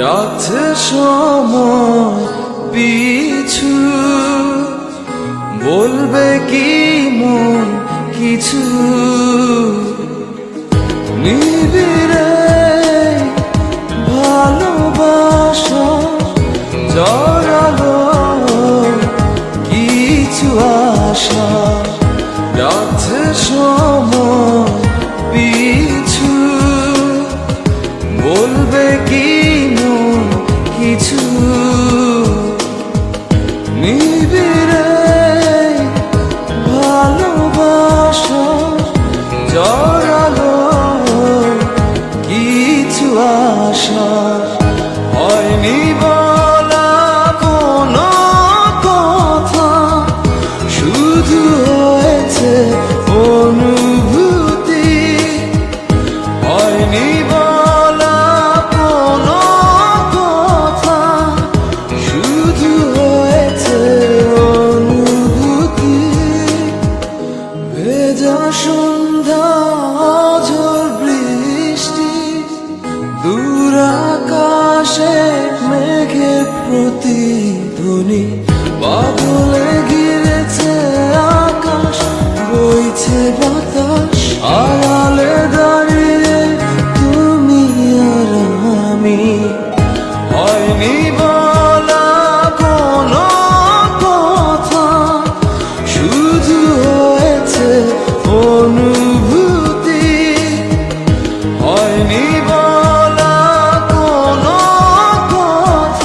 ডাকছে সময় পিছু বলবে কি মন কিছু? নিবিড়ে ভালোবাসা জড়ালো কিছু আশা। ডাকছে সময় পিছু আশা হয়নি বলা কোনো কথা, শুধু হয়েছে অনুভূতি। হয়নি বলা কোনো কথা, শুধু হয়েছে অনুভূতি। ভেজা সন্ধ্যা আকাশে মেঘের প্রতিধ্বনি, বাদলে ঘিরেছে আকাশ, বইছে বাতাস, আড়ালে দাঁড়িয়ে তুমি আর আমি। হয়নি বলা কোনো কথা, শুধু হয়েছে অনু